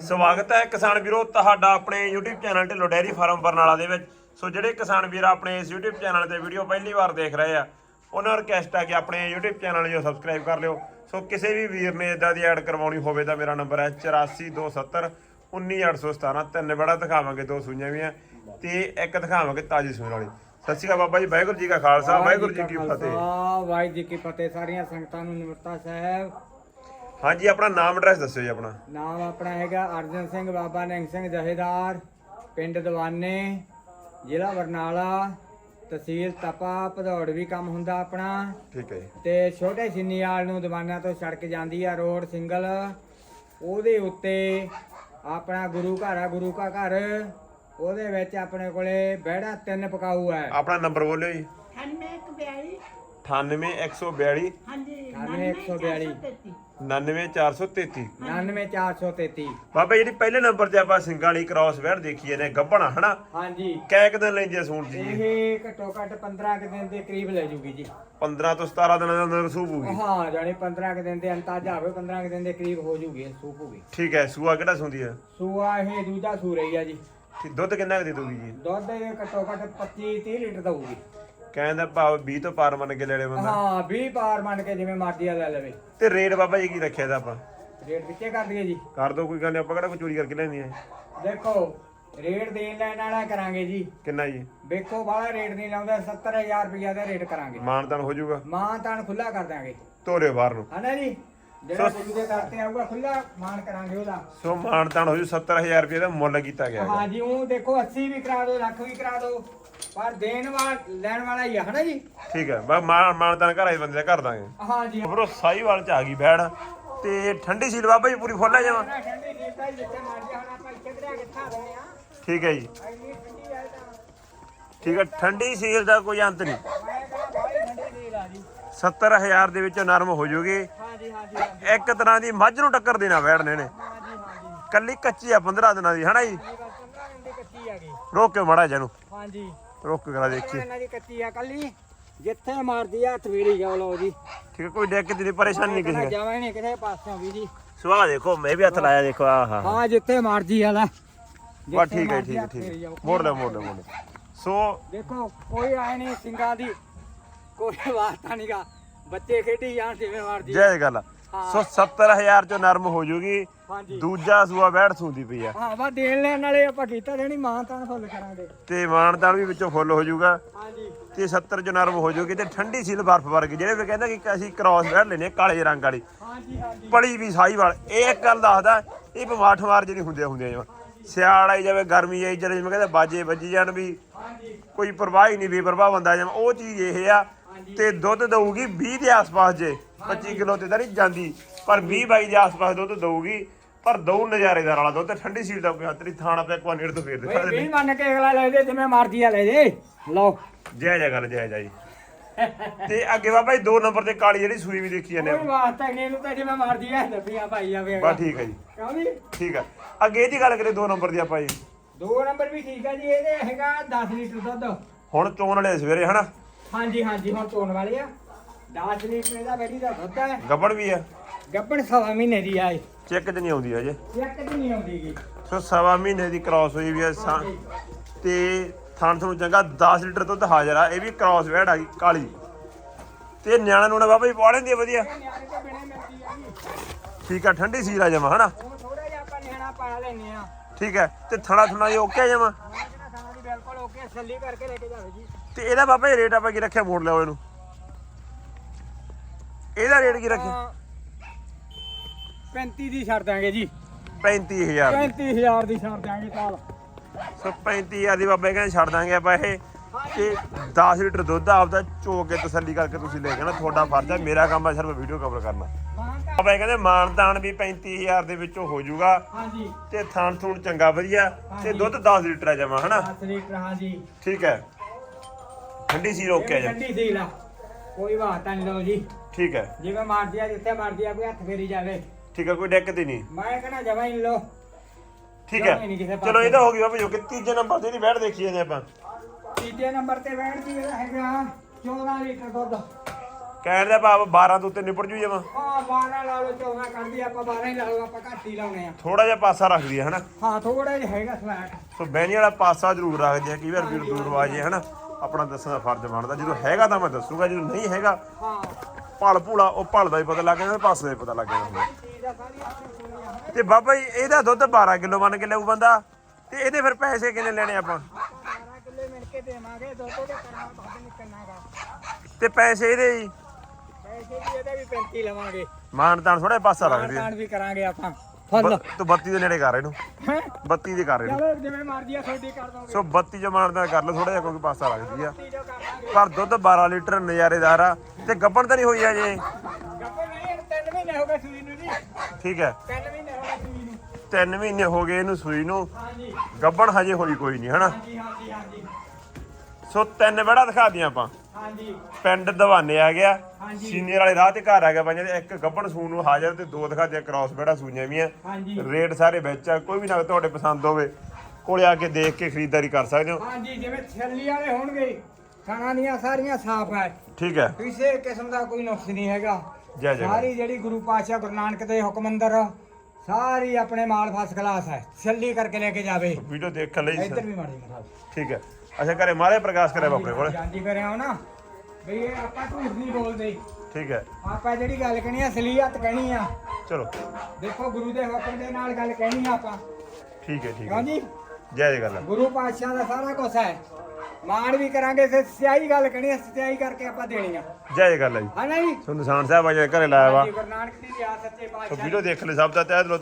ਸਵਾਗਤ ਹੈ ਕਿਸਾਨ ਵੀਰੋ ਤੁਹਾਡਾ ਆਪਣੇ YouTube channel Dhillon dairy farm Barnala ਦੇ ਵਿੱਚ। ਸੋ ਜਿਹੜੇ ਕਿਸਾਨ ਵੀਰ ਆਪਣੇ ਇਸ YouTube ਚੈਨਲ ਤੇ ਵੀਡੀਓ ਪਹਿਲੀ ਵਾਰ ਦੇਖ ਰਹੇ ਆ ਉਹਨਾਂ ਨੂੰ ਰਿਕਵੈਸਟ ਹੈ ਕਿ ਆਪਣੇ YouTube ਚੈਨਲ ਨੂੰ ਸਬਸਕ੍ਰਾਈਬ ਕਰ ਲਿਓ। ਸੋ ਕਿਸੇ ਵੀ ਵੀਰ ਨੇ ਇਦਾਂ ਦੀ ਐਡ ਕਰਵਾਉਣੀ ਹੋਵੇ ਤਾਂ ਮੇਰਾ ਨੰਬਰ ਹੈ 8427 19817 ਤਿੰਨ ਬੜਾ ਦਿਖਾਵਾਂਗੇ ਦੋ ਸੂਈਆਂ ਵੀ ਆ ਤੇ ਇੱਕ ਦਿਖਾਵਾਂਗੇ ਤਾਜੀ ਸੂਣ ਵਾਲੀ। ਸਤਿ ਸ਼੍ਰੀ ਅਕਾਲ ਬਾਬਾ ਜੀ ਵਾਹਿਗੁਰੂ ਜੀ ਕਾ ਖਾਲਸਾ ਵਾਹਿਗੁਰੂ ਜੀ ਕੀ ਫਤਿਹ। ਵਾਹਿਗੁਰੂ ਜੀ ਕੀ ਫਤਿਹ। ਸਾਰੀਆਂ ਸੰਗਤਾਂ ਨੂੰ ਨਿਮਰਤਾ ਸਾਹਿਬ। ਹਾਂਜੀ ਆਪਣਾ ਨਾਮ ਐਡਰੈਸ ਦੱਸਿਓ ਜੀ ਆਪਣਾ। ਨਾਮ ਆਪਣਾ ਹੈਗਾ ਅਰਜਨ ਸਿੰਘ ਬਾਬਾ ਨੈਂਗ ਸਿੰਘ ਜਹੇਦਾਰ ਪਿੰਡ ਦਵਾਨੇ ਜ਼ਿਲ੍ਹਾ ਬਰਨਾਲਾ ਤਹਿਸੀਲ ਤਪਾ ਭਦੌੜ ਵੀ ਕੰਮ ਹੁੰਦਾ ਆਪਣਾ। ਠੀਕ ਹੈ ਜੀ। ਤੇ ਛੋਟੇ ਛਿੰਨੀਵਾਲ ਨੂੰ ਦਵਾਨਾ ਤੋਂ ਸੜਕ ਜਾਂਦੀ ਆ ਰੋਡ ਸਿੰਗਲ। ਉਹਦੇ ਉੱਤੇ ਆਪਣਾ ਗੁਰੂ ਘਰ ਆ ਗੁਰੂ ਕਾ ਘਰ। ਉਹਦੇ ਵਿੱਚ ਆਪਣੇ ਕੋਲੇ ਬਹਿੜਾ ਤਿੰਨ ਪਕਾਊ ਹੈ। ਆਪਣਾ ਨੰਬਰ ਬੋਲਿਓ ਜੀ। 9842 98142 ਹਾਂਜੀ 98433 99433 99433 ਬਾਬਾ ਜਿਹੜੀ ਪਹਿਲੇ ਨੰਬਰ ਤੇ ਆਪਾਂ ਸਿੰਘਾਂ ਵਾਲੀ ਕ੍ਰਾਸ ਵੈਰ ਦੇਖੀ ਨੇ ਗੱਬਣਾ ਹਨਾ? ਹਾਂਜੀ। ਕੈ ਕੁ ਦਿਨ ਲੈਂਦੀ ਸੂਣ ਜੀ। ਇਹ ਘੱਟੋ ਘੱਟ 15 ਕੁ ਦਿਨ ਦੇ ਕਰੀਬ ਲੈ ਜੂਗੀ ਜੀ। 15 ਤੋਂ 17 ਦਿਨਾਂ ਦੇ ਅੰਦਰ ਸੂਪ ਹੋਊਗੀ। ਹਾਂ ਜਾਨੀ 15 ਕੁ ਦਿਨ ਦੇ ਅੰਤਾਜਾ ਹੋਵੇ 15 ਕੁ ਦਿਨ ਦੇ ਕਰੀਬ ਹੋ ਜੂਗੀ ਸੂਪ ਠੀਕ ਹੈ ਸੂਆ ਕਿਹੜਾ ਸੁੰਦੀ ਆ? ਸੂਆ ਇਹ ਦੂਜਾ ਸੂ ਰਹੀ ਆ ਜੀ। ਦੁੱਧ ਕਿੰਨਾ ਕੁ ਦੇ ਦੂਗੀ ਜੀ? ਦੁੱਧ ਇਹ ਘੱਟੋ ਘੱਟ 25 30 ਲੀਟਰ ਦਊਗੀ। ਕਹਿੰਦਾ ਭਾਵ 20 ਤੋਂ ਪਾਰ ਮੰਨ ਕੇ ਲੈਣੇ ਬੰਦਾ। ਹਾਂ 20 ਪਾਰ ਮੰਨ ਕੇ ਜਿਵੇਂ ਮਰਜ਼ੀ ਆ ਲੈ ਲਵੇ। ਤੇ ਰੇਟ ਬਾਬਾ ਜੀ ਕੀ ਰੱਖਿਆ ਦਾ ਆਪਾਂ? ਰੇਟ ਵਿੱਚੇ ਕਰ ਦਈਏ ਜੀ। ਕਰ ਦੋ ਕੋਈ ਗੱਲ ਨਹੀਂ ਆਪਾਂ ਕਿਹੜਾ ਕੋਈ ਚੋਰੀ ਕਰਕੇ ਲੈਣੀ ਹੈ? ਦੇਖੋ ਰੇਟ ਦੇਣ ਲੈਣ ਵਾਲਾ ਕਰਾਂਗੇ ਜੀ। ਕਿੰਨਾ ਜੀ? ਵੇਖੋ ਬਾਹਲਾ ਰੇਟ ਨਹੀਂ ਲਾਉਂਦਾ 70000 ਰੁਪਇਆ ਦਾ ਰੇਟ ਕਰਾਂਗੇ। ਮਾਨਤਾਨ ਹੋ ਜਾਊਗਾ। ਮਾਂ ਤਾਨ ਖੁੱਲਾ ਕਰ ਦਾਂਗੇ ਤੋਰੇ ਬਾਹਰ ਨੂੰ। ਹਨਾ ਜੀ? ਜਿਹੜਾ ਗੁਰੂ ਦੇ ਦਰ ਤੇ ਆਊਗਾ ਖੁੱਲਾ ਮਾਨ ਕਰਾਂਗੇ ਉਹਦਾ। ਸੋ ਮਾਨਤਾਨ ਹੋ ਜੂ 70000 ਰੁਪਏ ਦਾ ਮੁੱਲ ਕੀਤਾ ਗਿਆ। ਹਾਂ ਜੀ ਉਹ ਦੇਖੋ 80 ਵੀ ਕਰਾ ਦਿਓ ਲੱਖ ਵੀ ਕਰਾ ਦਿਓ। ਪਰ ਦੇਣ ਵਾਲਾ ਲੈਣ ਵਾਲਾ ਹੀ ਆ ਹਨਾ ਜੀ? ਠੀਕ ਹੈ ਬਾ ਮਾਨ ਮਾਨਤਾਨ ਘਰ ਆਏ ਬੰਦੇ ਦਾ ਕਰ ਦਾਂਗੇ। ਹਾਂ ਜੀ। ਬਰੋ ਸਾਈਵਾਲ ਚ ਆ ਗਈ ਬੈੜ ਤੇ ਠੰਡੀ ਸੀਲ ਬਾਬਾ ਜੀ ਪੂਰੀ ਫੁੱਲ ਜਾਵਾਂ। ਨਾ ਠੰਡੀ ਨਹੀਂ ਤਾਂ ਜਿੱਥੇ ਮਰਜ਼ੀ ਹੁਣ ਆਪਾਂ ਇੱਥੇ ਕਿਹੜਾ ਕਿੱਥਾ ਰਹੇ ਆ? ਠੀਕ ਹੈ ਜੀ। ਇੰਨੀ ਠੰਡੀ ਆ ਤਾਂ। ਠੀਕ ਹੈ ਠੰਡੀ ਸੀਲ ਦਾ ਕੋਈ ਅੰਤ ਨਹੀਂ। ਮੈਂ ਕਹਿੰਦਾ ਬੜੀ ਠੰਡੀ ਨਹੀਂ ਲਾ ਜੀ। 70000 ਦੇ ਵਿੱਚੋਂ ਨਰਮ ਹੋ ਜੂਗੀ। ਹਾਂ ਜੀ ਹਾਂ ਜੀ ਹਾਂ ਜੀ। ਇੱਕ ਤਰ੍ਹਾਂ ਦੀ ਮੱਝ ਨੂੰ ਟੱਕਰ ਦੇਣਾ ਬੈੜਨੇ ਨੇ। ਹਾਂ ਜੀ ਹਾਂ ਜੀ। ਕੱਲੀ ਕੱਚੀ ਆ 15 ਦਿਨਾਂ ਦੀ ਹਨਾ ਜੀ? ਇਹ ਬਸ 15 ਮਿੰਟ ਦੀ ਕੱਚੀ ਆ ਗਈ। ਰੋਕ ਕੇ ਮੜਾ ਜਨੂੰ ਹਾਂ ਜੀ। ਰੋਕ ਕਰਾ ਦੇਖੀ ਇਹਨਾਂ ਦੀ ਕੱਚੀ ਆ ਕੱਲੀ। ਜਿੱਥੇ ਮਾਰਦੀ ਆ ਹੱਥ ਵੀੜੀ ਜਾ ਲਓ ਜੀ। ਠੀਕ ਹੈ ਕੋਈ ਡੈਕ ਦੀ ਪਰੇਸ਼ਾਨੀ ਨਹੀਂ ਕਿਸੇ ਜਾਵਾਂ ਹੀ ਨਹੀਂ ਕਿਤੇ ਪਾਸਿਓਂ ਵੀ ਜੀ। ਸੁਆ ਦੇਖੋ ਮੈਂ ਵੀ ਹੱਥ ਲਾਇਆ ਦੇਖੋ ਆਹਾ ਹਾਂ ਜਿੱਥੇ ਮਰਜ਼ੀ ਆ ਲੈ। ਬਾ ਠੀਕ ਹੈ ਠੀਕ ਹੈ ਠੀਕ। ਹੈ। ਮੋੜ ਲੈ ਮੋੜ ਲੈ ਮੋੜ ਲੈ। ਸੋ ਦੇਖੋ ਕੋਈ ਆਏ ਨਹੀਂ ਸਿੰਘਾਂ ਦੀ। ਕੋਈ ਵਾਸਤਾ ਨਹੀਂਗਾ ਬੱਚੇ ਖੇਡੀ ਜਾਣ ਜਿਵੇਂ ਮਰਜ਼ੀ ਜੈ ਗੱਲ। ਸੋ 70000 ਚੋਂ ਨਰਮ ਹੋ ਜੂਗੀ। ਹਾਂਜੀ। ਦੂਜਾ ਸੂਆ ਬੈੜ ਸੂੰਦੀ ਪਈ ਆ। ਹਾਂ ਵਾ ਦੇਣ ਲੈਣ ਵਾਲੇ ਆਪਾਂ ਕੀਤਾ ਦੇਣੀ ਮਾਂ ਤਾਂ ਫੁੱਲ ਕਰਾਂਗੇ। ਤੇ ਮਾਨਦਾਨ ਵੀ ਵਿੱਚੋਂ ਫੁੱਲ ਹੋ ਜਾਊਗਾ। ਹਾਂਜੀ। ਤੇ 70 ਚ ਨਰਮ ਹੋ ਜਾਊਗੀ ਤੇ ਠੰਡੀ ਸੀਲ ਬਰਫ਼ ਵਰਗੀ ਜਿਹੜੇ ਵੀ ਕਹਿੰਦਾ ਕਿ ਅਸੀਂ ਕ੍ਰਾਸ ਵੈੜ ਲੈਨੇ ਕਾਲੇ ਰੰਗ ਵਾਲੀ। ਹਾਂਜੀ ਹਾਂਜੀ। ਪਲੀ ਵੀ ਸਾਈਵਾਲ ਇਹ ਇੱਕ ਗੱਲ ਦੱਸਦਾ ਇਹ ਬਿਮਾਰ ਠਮਾਰ ਜਿਹੜੀ ਹੁੰਦੇ ਹੁੰਦੇ ਆ ਸਿਆਲ ਆਈ ਜਾਵੇ ਗਰਮੀ ਆਈ ਜਾਵੇ ਜਿਵੇਂ ਕਹਿੰਦਾ ਬਾਜੇ ਵੱਜੀ ਜਾਣ ਵੀ ਕੋਈ ਪਰਵਾਹ ਹੀ ਨਹੀਂ ਬੇਪਰਵਾਹ ਬੰਦਾ ਜਿਵੇਂ ਉਹ ਚੀਜ਼ ਇਹ ਆ ਤੇ ਦੁੱਧ ਦਊਗੀ 20 ਦੇ ਆਸ-ਪਾਸ ਜੇ 25 ਕਿਲੋ ਤੇ ਤਾਂ ਨਹੀਂ ਜਾਂਦੀ ਪਰ 20 22 ਦੇ ਆਸ-ਪਾਸ ਦੁੱਧ ਦਊਗੀ। ਪਰ ਦਊ ਨਜ਼ਾਰੇਦਾਰ ਵਾਲਾ ਦੁੱਧ ਤੇ ਠੰਡੀ ਸੀਲ ਦਾ ਕੋਈ ਹੱਥ ਨਹੀਂ ਥਾਣਾ ਪਿਆ ਕੋ ਨੇੜ ਤੋਂ ਫੇਰ ਬਈ ਦੇ ਵੀ ਮੰਨ ਕੇ ਅਗਲਾ ਲੈ ਦੇ ਜਿਵੇਂ ਮਰਜ਼ੀ ਆ ਲੈ ਦੇ ਲਓ। ਜੈ ਜੈ ਗੱਲ ਜੈ ਜੈ ਜੀ। ਤੇ ਅੱਗੇ ਬਾਬਾ ਜੀ ਦੋ ਨੰਬਰ ਤੇ ਕਾਲੀ ਜਿਹੜੀ ਸੂਈ ਵੀ ਦੇਖੀ ਜਾਂਦੇ ਕੋਈ ਵਾਸਤਾ ਨਹੀਂ ਇਹਨੂੰ ਤਾਂ ਜਿਵੇਂ ਮਰਜ਼ੀ ਆ ਦੱਬੀਆਂ ਭਾਈ ਜਾਵੇ ਬਾ ਠੀਕ ਹੈ ਜੀ। ਕਿਉਂ ਨਹੀਂ ਠੀਕ ਆ। ਅੱਗੇ ਇਹਦੀ ਗੱਲ ਕਰੀਏ ਦੋ ਨੰਬਰ ਦੀ ਆਪਾਂ ਜੀ। ਦੋ ਨੰਬਰ ਵੀ ਠੀਕ ਆ ਜੀ ਇਹਦੇ ਹੈਗਾ 10 ਲੀਟਰ ਦੁੱਧ। ਹੁਣ ਚੋਣ ਵਾਲੇ ਸਵੇਰੇ ਹਨਾ? ਹਾਂਜੀ ਹਾਂਜੀ ਹੁਣ ਚੋਣ ਵਾਲੇ ਆ। 10 ਲੀਟਰ ਇਹਦਾ ਬੈਠੀ ਦਾ ਦੁੱਧ ਹੈ ਗੱਬੜ ਵੀ ਆ। ਗੱਬਣ ਸਵਾ ਮਹੀਨੇ ਦੀ ਆਏ। ਚੈੱਕ ਚ ਨਹੀਂ ਆਉਂਦੀ ਅਜੇ ਚੈੱਕ ਦੀ ਨਹੀਂ ਆਉਂਦੀ ਗੀ। ਸੋ ਸਵਾ ਮਹੀਨੇ ਦੀ ਕ੍ਰਾਸ ਹੋਈ ਵੀ ਆ ਸਾ- ਤੇ ਥਣ ਤੁਹਾਨੂੰ ਚੰਗਾ 10 ਲੀਟਰ ਦੁੱਧ ਹਾਜ਼ਰ ਆ ਇਹ ਵੀ ਕ੍ਰਾਸ ਵੈੜ ਆ ਗਈ ਕਾਲੀ। ਤੇ ਨਿਆਣਾ ਨੂਣਾ ਬਾਬਾ ਜੀ ਪਾ ਲੈਂਦੀ ਆ ਵਧੀਆ। ਨਿਆਣੇ ਤੋਂ ਬਿਨੇ ਮਿਲਦੀ ਆ ਜੀ। ਠੀਕ ਆ ਠੰਡੀ ਸੀਰਾ ਜਮਾ ਹਨਾ? ਉਹ ਥੋੜਾ ਜਿਹਾ ਆਪਾਂ ਨਿਆਣਾ ਪਾ ਲੈਨੇ ਆ। ਠੀਕ ਹੈ ਤੇ ਥਣਾ ਥਣਾ ਇਹ ਓਕੇ ਜਮਾ? ਮੈਂ ਕਿਹਾ ਖਾਣਾ ਦੀ ਬਿਲਕੁਲ ਓਕੇ ਸੱਲੀ ਕਰਕੇ ਲੈ ਕੇ ਜਾਵੇ ਜੀ। ਤੇ ਇਹਦਾ ਬਾਬਾ ਜੀ ਰੇਟ ਆਪਾਂ ਕੀ ਰੱਖਿਆ ਮੋੜ ਲਿਓ ਇਹਨੂੰ? ਇਹਦਾ ਰੇਟ ਕੀ ਰੱਖਿਆ? 35 ਦੀ ਛੱਡ ਦਾਂਗੇ ਜੀ। 35000 35000 ਦੀ। ਛੱਡ ਦਾਂਗੇ ਚਾਲ ਸੋ 35000 ਦੀ ਬਾਬਾ ਕਹਿੰਦੇ ਛੱਡ ਦਾਂਗੇ ਆਪਾਂ ਇਹ। ਤੇ 10 ਲੀਟਰ ਦੁੱਧ ਆਪਦਾ ਚੋ ਕੇ ਤਸੱਲੀ ਕਰਕੇ ਤੁਸੀਂ ਲੈ ਜਾਣਾ ਤੁਹਾਡਾ ਫਰਜ਼ ਹੈ ਮੇਰਾ ਕੰਮ ਹੈ ਸਿਰਫ ਵੀਡੀਓ ਕਵਰ ਕਰਨਾ। ਬਾਬਾ ਕਹਿੰਦੇ ਮਾਨਦਾਨ ਵੀ 35000 ਦੇ ਵਿੱਚੋਂ ਹੋ ਜਾਊਗਾ। ਹਾਂਜੀ। ਤੇ ਥਾਣ ਥੂਣ ਚੰਗਾ ਵਧੀਆ ਤੇ ਦੁੱਧ 10 ਲੀਟਰ ਆ ਜਮਾ ਹਨਾ? 10 ਲੀਟਰ ਹਾਂਜੀ। ਠੀਕ ਹੈ। ਠੰਡੀ ਸੀ ਰੋਕਿਆ ਜਾ। ਠੰਡੀ ਸੀ ਲਾ ਕੋਈ ਬਾਤ ਨਹੀਂ ਲਓ ਜੀ। ਠੀਕ ਹੈ। ਜਿਵੇਂ ਮਰਜ਼ੀ ਆ ਜਿੱਥੇ ਮਰਜ਼ੀ ਆ ਕੋਈ ਹੱਥ ਫੇਰੀ ਜਾਵੇ। ਠੀਕ ਹੈ ਕੋਈ ਦਿੱਕਤ ਹੀ ਨਹੀਂ। ਮੈਂ ਕਹਿੰਦਾ ਜਮਾ ਹੀ ਲਓ। ਠੀਕ ਕਿਉਂ ਨਹੀਂ ਕਿਸੇ ਹੈ? ਚਲੋ ਇਹ ਤਾਂ ਹੋ ਗਈ ਬਾਬਾ ਜੋ ਕਿ ਤੀਜੇ ਨੰਬਰ ਤੇ ਨਹੀਂ ਬੈਠ ਦੇਖੀ ਜਾਂਦੇ ਆਪਾਂ। ਤੀਜੇ ਨੰਬਰ ਤੇ ਬੈਠ ਜੀ ਇਹਦਾ ਹੈਗਾ 14 ਲੀਟਰ ਦੁੱਧ। ਕਹਿਣ ਦਾ ਭਾਵ 12 ਤੋਂ ਉੱਤੇ ਨਿਪਟ ਜੂ ਜਮਾ ਹਾਂ 12 ਲਾ ਲਓ 14 ਕਰਦੀ ਆਪਾਂ 12 ਹੀ ਲਾ ਲਓ ਆਪਾਂ ਘੱਟ ਹੀ ਲਾਉਣੇ ਆ। ਥੋੜਾ ਜਿਹਾ ਪਾਸਾ ਰੱਖਦੀ ਹੈ ਹਨਾ? ਹਾਂ ਥੋੜਾ ਜਿਹਾ ਹੈਗਾ ਸਲੈਟ ਸੋ ਬੈਣੀ ਵਾਲਾ ਪਾਸਾ ਜ਼ਰੂਰ ਰੱਖਦੇ ਆ ਕਈ ਵਾਰ ਵੀਰ ਦੂਰ ਵਾਜੇ ਹਨਾ? ਆਪਣਾ ਦੱਸਣ ਦਾ ਫਰਜ਼ ਬਣਦਾ। ਜਦੋਂ ਹੈਗਾ ਤਾਂ ਮੈਂ ਦੱਸੂਗਾ ਜਦੋਂ ਨਹੀਂ ਹੈਗਾ ਹਾਂ। ਭਲ ਭੂਲਾ ਉਹ ਭਲ ਦਾ ਹੀ ਪਤਾ ਲੱਗ ਜਾਂਦਾ ਪਾਸੇ ਦਾ ਹੀ ਪਤਾ ਲੱਗ ਜਾਂਦਾ। ਤੇ ਬਾਬਾ ਜੀ, ਇਹਦਾ ਦੁੱਧ 12 ਕਿਲੋ ਬਣ ਕੇ ਲਿਆਊ ਬੰਦਾ, ਤੇ ਇਹਦੇ ਫਿਰ ਪੈਸੇ ਕਿੰਨੇ ਲੈਣੇ ਆਪਾਂ? 12 ਕਿੱਲੇ ਮਿਲ ਕੇ ਦੇਵਾਂਗੇ ਦੁੱਧ ਦੇ ਕਰਨਾ ਵੱਧ ਨਿਕਲਣਾਗਾ ਤੇ ਪੈਸੇ ਇਹਦੇ ਹੀ ਪੈਸੇ ਵੀ ਇਹਦੇ ਵੀ 35 ਲਵਾਂਗੇ ਮਾਨਤਾਨ ਥੋੜਾ ਪਾਸਾ ਰੱਖਦੀ ਆ ਮਾਨਤਾਨ ਵੀ ਕਰਾਂਗੇ ਆਪਾਂ ਫੁੱਲ ਤੂੰ 32 ਦੇ ਨੇੜੇ ਕਰ ਇਹਨੂੰ। 32 ਦੇ ਕਰ ਇਹਨੂੰ। ਚਲੋ ਜਿਵੇਂ ਮਰਜ਼ੀ ਆ ਤੁਹਾਡੀ ਕਰ ਦੋਗੇ ਸੋ 32 ਜੋ ਮਾਨਤਾਨ ਕਰ ਲਓ ਥੋੜਾ ਜਿਹਾ ਕਿਉਂਕਿ ਪਾਸਾ ਰੱਖਦੀ ਆ। ਪਰ ਦੁੱਧ 12 ਲੀਟਰ ਨਜ਼ਾਰੇਦਾਰ ਆ, ਤੇ ਗੱਬਣ ਤਾਂ ਨਹੀਂ ਹੋਈ ਅਜੇ। ਗੱਪੇ ਮਹੀਨੇ ਹੋ ਗਏ ਸੂਈ ਨੂੰ ਜੀ। ਠੀਕ ਹੈ। ਤਿੰਨ ਮਹੀਨੇ ਹੋ ਗਏ ਸੂਈ ਨੂੰ। 3 ਮਹੀਨੇ ਹੋ ਗਏ ਇਹਨੂੰ ਸੂਈ ਨੂੰ। ਹਾਂਜੀ ਗੱਬਣ ਹਜੇ ਹੋਈ ਕੋਈ ਨਹੀਂ ਹਨਾ? ਹਾਂਜੀ ਹਾਂਜੀ ਹਾਂਜੀ। ਸੋ ਤਿੰਨ ਬੜਾ ਦਿਖਾ ਦੀਆਂ ਆਪਾਂ। ਹਾਂਜੀ। ਪਿੰਡ ਦਵਾਨੇ ਆ ਗਿਆ। ਸੀਨੀਅਰ ਵਾਲੇ ਰਾਹ ਤੇ ਘਰ ਆ ਗਿਆ ਪੰਜਾਂ ਦੇ ਇੱਕ ਗੱਬਣ ਸੂਣ ਨੂੰ ਹਾਜ਼ਰ ਤੇ ਦੋ ਦਿਖਾ ਦੀਆਂ ਕ੍ਰਾਸ ਬੈੜਾ ਸੂਈਆਂ ਵੀ ਆ। ਰੇਟ ਸਾਰੇ ਵਿੱਚ ਆ ਕੋਈ ਵੀ ਨਾ ਤੁਹਾਡੇ ਪਸੰਦ ਹੋਵੇ ਕੋਲੇ ਆ ਕੇ ਦੇਖ ਕੇ ਖਰੀਦਦਾਰੀ ਕਰ ਸਕਦੇ ਹੋ। ਹਾਂਜੀ ਜਿਵੇਂ ਛੱਲੀ ਵਾਲੇ ਹੋਣਗੇ ਖਾਣਾ ਦੀਆਂ ਸਾਰੀਆਂ ਸਾਫ਼ ਹੈ। ਠੀਕ ਹੈ। ਕਿਸੇ ਕਿਸਮ ਦਾ ਕੋਈ ਨੁਕਸ ਨਹੀਂ ਹੈਗਾ। ਜੈ ਜੈ ਸਾਰੀ ਜਿਹੜੀ ਗੁਰੂ ਪਾਤਸ਼ਾਹ ਗੁਰੂ ਨਾਨਕ ਦੇ ਹੁਕਮ ਅੰਦਰ ਸਾਰੀ ਆਪਣੇ ਮਾਲ ਫਸ ਕਲਾਸ ਹੈ ਛੱਲੀ ਕਰਕੇ ਲੈ ਕੇ ਜਾਵੇ। ਵੀਡੀਓ ਦੇਖਣ ਲਈ ਇੱਧਰ ਵੀ ਮਾੜੀ ਠੀਕ ਹੈ। ਅੱਛਾ ਘਰੇ ਮਾਰੇ ਪ੍ਰਕਾਸ਼ ਕਰਿਆ ਆਪਣੇ ਕੋਲ ਜਾਂਦੀ ਕਰਿਆ ਨਾ। ਬਈ ਇਹ ਆਪਾਂ ਝੂਠ ਨਹੀਂ ਬੋਲਦੇ। ਠੀਕ ਹੈ। ਆਪਾਂ ਜਿਹੜੀ ਗੱਲ ਕਹਿਣੀ ਆ ਅਸਲੀਅਤ ਕਹਿਣੀ ਆ। ਚਲੋ। ਦੇਖੋ ਗੁਰੂ ਦੇ ਹੁਕਮ ਦੇ ਨਾਲ ਗੱਲ ਕਹਿਣੀ ਆ ਆਪਾਂ। ਠੀਕ ਹੈ ਠੀਕ ਹੈ। ਹਾਂਜੀ। ਜੈ ਜੈ ਗੱਲ। ਗੁਰੂ ਪਾਤਸ਼ਾਹ ਦਾ ਸਾਰਾ ਕੁਝ ਹੈ। ਮਾਣ ਵੀ ਕਰਾਂਗੇ ਤੇ ਸਚਾਈ ਗੱਲ ਕਹਿਣੀ ਆ ਸਚਾਈ ਕਰਕੇ ਆਪਾਂ ਦੇਣੀ ਆ। ਜੈ ਜੈ ਗੱਲ ਹੈ ਜੀ। ਹਾਂ ਨਾ ਜੀ? ਸੋ ਨਿਸ਼ਾਨ ਸਾਹਿਬ ਆ ਜਿਹੜੇ ਘਰੇ ਲਾਇਆ ਵਾ। ਜੀ ਗੁਰੂ ਨਾਨਕ ਦੀ ਰਿਆਸਤ ਸੱਚੇ ਸੋ ਪਾਤਸ਼ਾਹ ਵੀਡੀਓ ਦੇਖ ਲੈ ਸਭ ਦਾ ਤਹਿ ਦਿਲੋਂ।